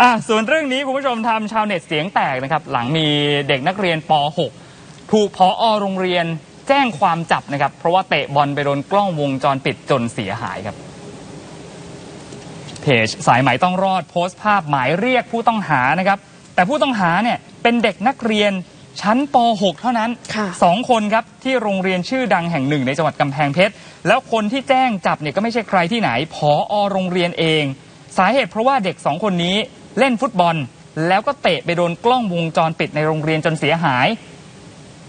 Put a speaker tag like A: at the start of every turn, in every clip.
A: อะส่วนเรื่องนี้คุณผู้ชมทำชาวเน็ตเสียงแตกนะครับ หลังมีเด็กนักเรียนป .6 ถูกพออโรงเรียนแจ้งความจับนะครับ เพราะว่าเตะบอลไปโดนกล้องวงจรปิดจนเสียหายครับเพจสายไหมต้องรอดโพสต์ภาพหมายเรียกผู้ต้องหานะครับ แต่ผู้ต้องหาเนี่ยเป็นเด็กนักเรียนชั้นป .6 เท่านั้น
B: ค่ะ
A: สองคนครับ ที่โรงเรียนชื่อดังแห่งหนึ่งในจังหวัดกำแพงเพชร แล้วคนที่แจ้งจับเนี่ยก็ไม่ใช่ใครที่ไหน ผอ โรงเรียนเอง สาเหตุเพราะว่าเด็กสองคนนี้เล่นฟุตบอล แล้วก็เตะไปโดนกล้องวงจรปิดในโรงเรียนจนเสียหาย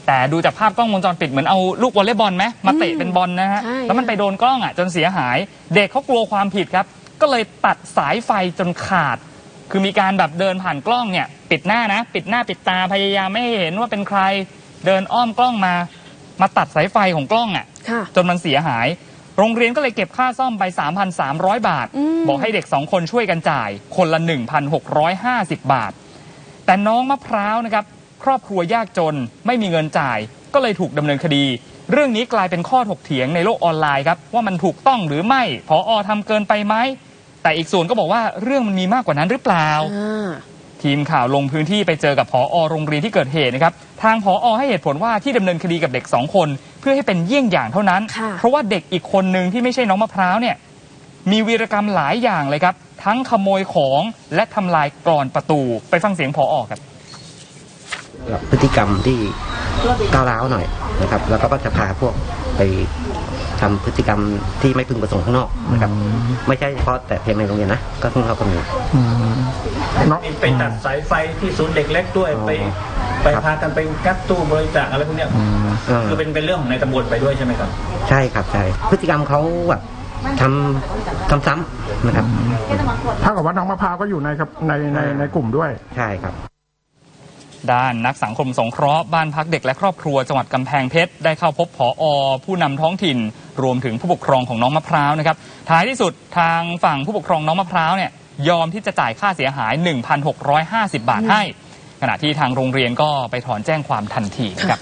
A: แต่ดูจากภาพกล้องวงจรปิดเหมือนเอาลูกวอลเลย์บอลไหมมาเตะเป็นบอลนะฮะ
B: ใช่
A: แล้วมันไปโดนกล้องอะจนเสียหาย เด็กเขากลัวความผิดครับ ก็เลยตัดสายไฟจนขาด คือมีการแบบเดินผ่านกล้องเนี่ยปิดหน้านะ ปิดหน้าปิดตาพยายามไม่ให้เห็นว่าเป็นใคร เดินอ้อมกล้องมา มาตัดสายไฟของกล้องอะ
B: ค่ะ
A: จนมันเสียหาย โรงเรียนก็เลยเก็บค่าซ่อมไป 3,300 บาท
B: อืม
A: บอกให้เด็ก2คนช่วยกันจ่าย คนละ 1,650 บาท แต่น้องมะพร้าวนะครับ ครอบครัวยากจนไม่มีเงินจ่าย ก็เลยถูกดำเนินคดี เรื่องนี้กลายเป็นข้อถกเถียงในโลกออนไลน์ครับว่ามันถูกต้องหรือไม่พออทำเกินไปไหมแต่อีกส่วนก็บอกว่าเรื่องมันมีมากกว่านั้นหรือเปล่า
B: อ่า
A: ทีมข่าวลงพื้นที่ไปเจอกับผอโรงเรียนที่เกิดเหตุนะครับ ทางผอให้เหตุผลว่าที่ดำเนินคดีกับเด็กสองคน เพื่อให้เป็นเยี่ยงอย่างเท่านั้น
B: ค่ะ
A: เพราะว่าเด็กอีกคนหนึ่งที่ไม่ใช่น้องมะพร้าวเนี่ยมีวีรกรรมหลายอย่างเลยครับ ทั้งขโมยของและทำลายกรอนประตู ไปฟังเสียงผอครับ
C: กับพฤติกรรมที่ก้าวร้าวหน่อยนะครับ แล้วก็จะพาพวกไป ทำพฤติกรรมที่ไม่พึงประสงค์ข้างนอกนะครับ ไม่ใช่เฉพาะแต่เพียงในโรงเรียนนะก็ข้างนอกก็มี
D: เนาะไปตัดสายไฟที่ศูนย์เด็กเล็กด้วย
C: อ๋อ
D: ไป ไป
C: ครับ
D: พากันไปงัดตู้บริจาคอะไรพวกเนี้ย
C: เออ
D: คือเป็นเป็นเรื่องของในตำบลไปด้วยใช่ไหมครับ
C: ใช่ครับใช่พฤติกรรมเขาแบบทำซ้ำๆนะครับ
E: เท่ากับว่าน้องมะพร้าวก็อยู่ในครับในในในกลุ่มด้วย
C: ใช่ครับ
A: ด้านนักสังคมสงเคราะห์บ้านพักเด็กและครอบครัวจังหวัดกำแพงเพชรได้เข้าพบผออผู้นำท้องถิ่น รวมถึงผู้ปกครองของน้องมะพร้าวนะครับท้ายที่สุดทางฝั่งผู้ปกครองน้องมะพร้าวเนี่ยยอมที่จะจ่ายค่าเสียหาย 1,650 บาทให้ ขณะที่ทางโรงเรียนก็ไปถอนแจ้งความทันทีนะครับ